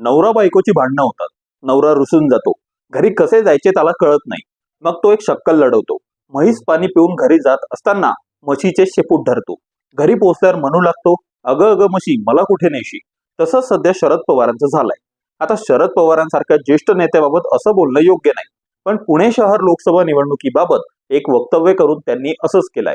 नवरा बायकोची भांडणं होतात. नवरा रुसून जातो. घरी कसे जायचे त्याला कळत नाही. मग तो एक शक्कल लढवतो. म्हैस पाणी पिऊन घरी जात असताना म्हशीचे शेपूट धरतो. घरी पोहोचल्यावर म्हणू लागतो अगं अगं म्हशी मला कुठे नेशी तसंच सध्या शरद पवारांचं झालंय. आता शरद पवारांसारख्या ज्येष्ठ नेत्याबाबत असं बोलणं योग्य नाही. पण पुणे शहर लोकसभा निवडणुकीबाबत एक वक्तव्य करून त्यांनी असंच केलंय.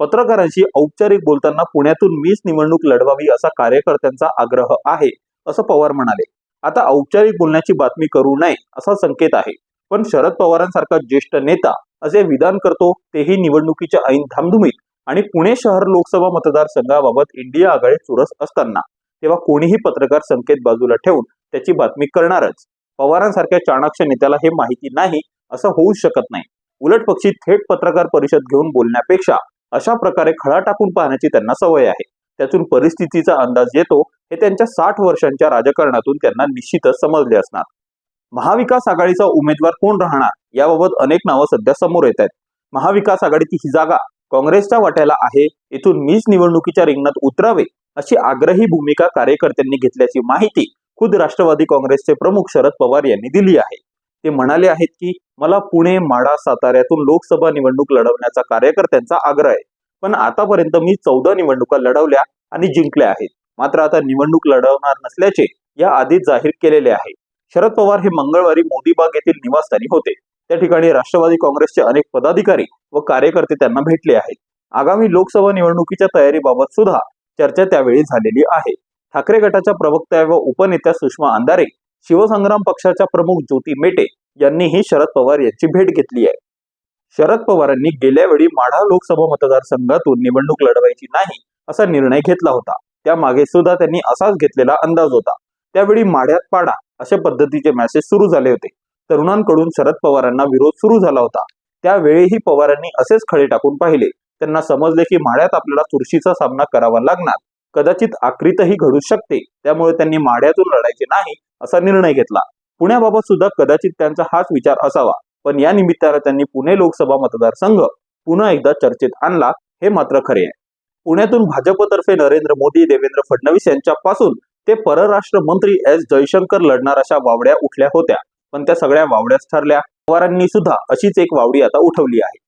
पत्रकारांशी औपचारिक बोलताना पुण्यातून मीच निवडणूक लढवावी असा कार्यकर्त्यांचा आग्रह आहे असं पवार म्हणाले. आता औपचारिक बोलण्याची बातमी करू नये असा संकेत आहे. पण शरद पवारांसारखा ज्येष्ठ नेता असे विधान करतो तेही निवडणुकीच्या ऐन धामधुमीत आणि पुणे शहर लोकसभा मतदारसंघाबाबत इंडिया आघाडी चुरस असताना तेव्हा कोणीही पत्रकार संकेत बाजूला ठेवून त्याची बातमी करणारच. पवारांसारख्या चाणाक्ष नेत्याला हे माहिती नाही असं होऊच शकत नाही. उलट पक्षी थेट पत्रकार परिषद घेऊन बोलण्यापेक्षा अशा प्रकारे खळा टाकून पाहण्याची त्यांना सवय आहे. त्यातून परिस्थितीचा अंदाज येतो हे त्यांच्या साठ वर्षांच्या राजकारणातून त्यांना निश्चितच समजले असणार. महाविकास आघाडीचा उमेदवार कोण राहणार याबाबत अनेक नावं सध्या समोर येत आहेत. महाविकास आघाडीची ही जागा काँग्रेसच्या वाट्याला आहे इथून मीच निवडणुकीच्या रिंगणात उतरावे अशी आग्रही भूमिका कार्यकर्त्यांनी घेतल्याची माहिती खुद राष्ट्रवादी काँग्रेसचे प्रमुख शरद पवार यांनी दिली आहे. ते म्हणाले आहेत की मला पुणे माढा साताऱ्यातून लोकसभा निवडणूक लढवण्याचा कार्यकर्त्यांचा आग्रह आहे. पण आतापर्यंत मी चौदा निवडणुका लढवल्या आणि जिंकल्या आहेत. मात्र आता निवडणूक लढवणार नसल्याचे या आधीच जाहीर केलेले आहे. शरद पवार हे मंगळवारी मोदीबाग येथील निवासस्थानी होते. त्या ठिकाणी राष्ट्रवादी काँग्रेसचे अनेक पदाधिकारी व कार्यकर्ते त्यांना भेटले आहेत. आगामी लोकसभा निवडणुकीच्या तयारीबाबत सुद्धा चर्चा त्यावेळी झालेली आहे. ठाकरे गटाच्या प्रवक्त्या व उपनेत्या सुषमा अंधारे शिवसंग्राम पक्षाच्या प्रमुख ज्योती मेटे यांनीही शरद पवार यांची भेट घेतली आहे. शरद पवारांनी गेल्या वेळी माढा लोकसभा मतदारसंघातून निवडणूक लढवायची नाही असा निर्णय घेतला होता. त्यामागे सुद्धा त्यांनी असाच घेतलेला अंदाज होता. त्यावेळी माढ्यात पाडा अशा पद्धतीचे मेसेज सुरू झाले होते. तरुणांकडून शरद पवारांना विरोध सुरू झाला होता. त्यावेळीही पवारांनी असेच खडे टाकून पाहिले. त्यांना समजले की माढ्यात आपल्याला चुरशीचा सामना करावा लागणार. कदाचित आक्रीतही घडू शकते. त्यामुळे त्यांनी माढ्यातून लढायचे नाही असा निर्णय घेतला. पुण्याबाबत सुद्धा कदाचित त्यांचा हाच विचार असावा. पण या निमित्तानं त्यांनी पुणे लोकसभा मतदारसंघ पुन्हा एकदा चर्चेत आणला हे मात्र खरे आहे. पुण्यातून भाजपतर्फे नरेंद्र मोदी देवेंद्र फडणवीस यांच्यापासून ते परराष्ट्र मंत्री एस जयशंकर लढणार अशा वावड्या उठल्या होत्या. पण त्या सगळ्या वावड्याच ठरल्या. पवारांनी सुद्धा अशीच एक वावडी आता उठवली आहे.